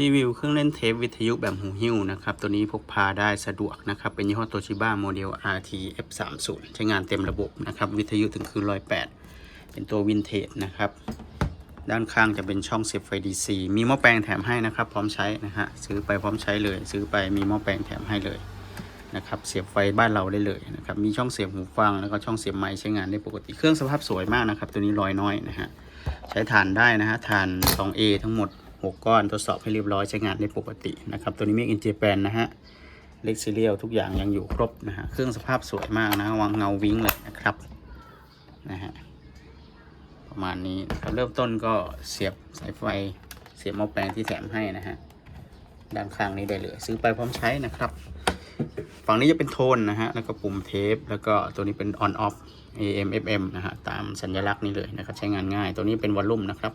รีวิวเครื่องเล่นเทปวิทยุแบบหูหิ้วนะครับ ตัวนี้พกพาได้สะดวกนะครับ เป็นยี่ห้อโตชิบ้าโมเดล RT F30 ใช้งานเต็มระบบนะครับ วิทยุถึงคืน108เป็นตัววินเทจนะครับ ด้านข้างจะเป็นช่องเสียบไฟ DC มีหม้อแปลงแถมให้นะครับ พร้อมใช้นะฮะ ซื้อไปพร้อมใช้เลย ซื้อไปมีหม้อแปลงแถมให้เลยนะครับ เสียบไฟบ้านเราได้เลยนะครับ มีช่องเสียบหูฟัง แล้วก็ช่องเสียบไมค์ใช้งานได้ปกติ เครื่องสภาพสวยมากนะครับ ตัวนี้รอยน้อยนะฮะ ใช้ถ่านได้นะฮะถ่าน 2A ทั้งหมด 6 ก้อนทดสอบให้เรียบร้อยใช้งานได้ปกตินะครับตัวนี้ Make in Japan นะฮะเล็กซีเรียลทุกอย่างยังอยู่ครบนะฮะเครื่องสภาพสวยมากนะวางเงาวิ้งเลยนะครับนะฮะประมาณนี้ครับเริ่มต้นก็เสียบสายไฟเสียบหม้อแปลงที่แถมให้นะฮะด้านข้างนี้ได้เลย ซื้อไปพร้อมใช้นะครับ ฝั่งนี้จะเป็นโทนนะฮะแล้วก็ปุ่มเทป แล้วก็ตัวนี้เป็น on off AM FM นะฮะตามสัญลักษณ์นี้เลยนะครับใช้งานง่าย ตัวนี้เป็นวอลลุ่มนะครับ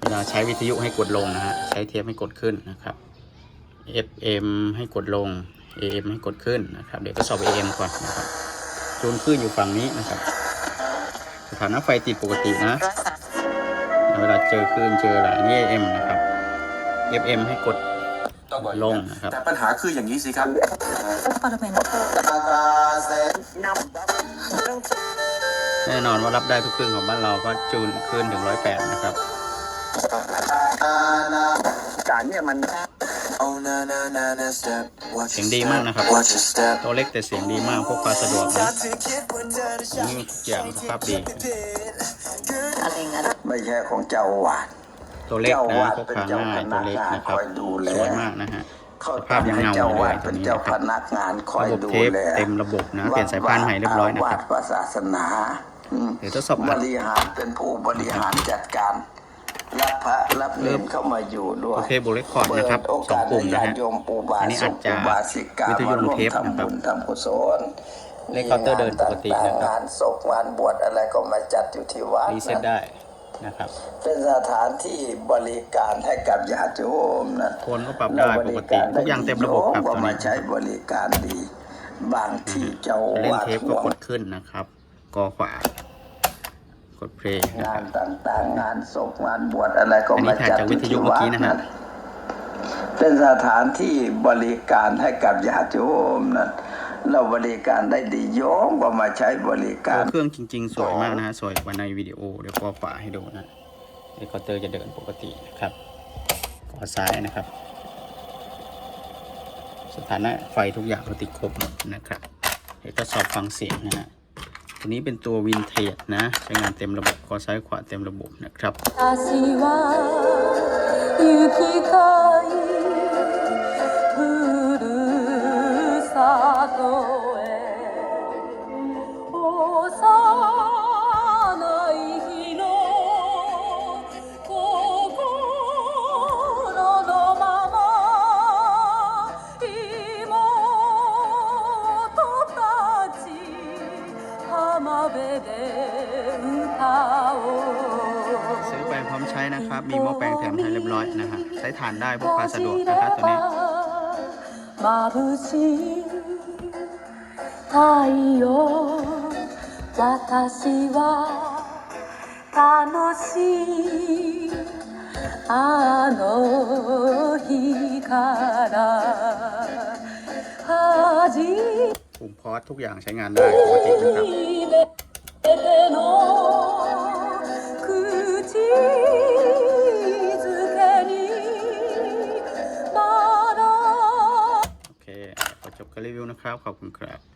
เวลาใช้วิทยุให้กดลงนะฮะ ใช้เทปให้กดขึ้นนะครับ FM ให้กดลง AM ให้กดขึ้นนะครับ เดี๋ยวทดสอบ AM ก่อนนะครับจูนขึ้นอยู่ฝั่งนี้นะครับ สถานะไฟติดปกตินะ เวลาเจอคลื่นเจออะไรนี่ AM นะครับ FM ให้กดลงนะครับ แต่ปัญหาคืออย่างนี้สิครับแน่นอนว่ารับได้ทุกเครื่องของบ้านเราก็จูนขึ้นถึง108นะครับ การเนี่ยมันเสียงดีมากนะครับ ตัวเล็กแต่เสียงดีมากพกพาสะดวกนะนี่ทุกอย่างสภาพดีอะไรงั้นไม่ใช่ของเจ้าอาวาดตัวเล็กนะพกพาง่ายตัวเล็กนะครับสวยมากนะฮะสภาพยังเงาอยู่เลยตัวนี้เจ้านะคพรับนักงานคอยระบบดูเทปแลเต็มระบบนะเปลี่ยนสายพานใหม่เรียบร้อยนะครับวัดศาสนาอืมเดี๋ยวทดสอบบอัดริหารเป็นผู้บริหารจัดการ รับพระรับเนรเข้ามาอยู่ด้วยโอเคบุเรคคอร์ดนะครับเปิดโสองปุ่มนะให้ฮะญาติโยมปู่บาอันนี้ศอักดจากปู่บาสิกาวิทยุมาร่วมเทปนะครับทำบุญทำกุศลเลขเคาน์เตอร์เดินปกตินะครับงานศพงานบวชอะไรก็มาจัดอยู่ที่วัดรีเซ็ตได้นะครับ เป็นสถานที่บริการให้กับญาติโยมนะโทนก็ปรับได้ปกติทุกอย่างเต็มระบบครับโยตอนมานี้ใช้บริการดี บางที่เจ้าจะเล่นวาดเทปก็กดขึ้นนะครับ กอขวา กดเพลย์นะงาครันบต่างๆ งานศพงานบวชอะไรก็อันนี้มาถ่ายจัดจากอวิยู่ทยุที่เมื่อวัดกี้นะฮะนะเป็นสถานที่บริการให้กับญาติโยมนะเราบริการได้ดีโยมก็มาใช้บริกาตัวรเครื่องจริง ๆ สวยมากนะฮะสวยกว่าในวิดีโอเดี๋ยวกอขวาให้ดูนะเดคอเตอร์จะเดินปกตินะครับกอซ้ายนะครับ สถานะไฟทุกอย่างก็ติดครบหมดนะครับ เดี๋ยวทดสอบฟังเสียงนะฮะ ตัวนี้เป็นตัววินเทจนะ ใช้งานเต็มระบบคอซ้ายขวาเต็มระบบนะครับ私 ซื้อไปพร้อมใช้นะครับ มีหม้อแปลงแถมให้เรียบร้อยนะฮะ ใช้ถ่านได้พกพาสะดวกนะครับตัวนี้ 眩しい太陽私は楽しいあの日から始 ปุ่มพอสทุกอย่างใช้งานได้ปกตินะครับโอเคขอจบการรีวิวนะครับ ขอบคุณครับ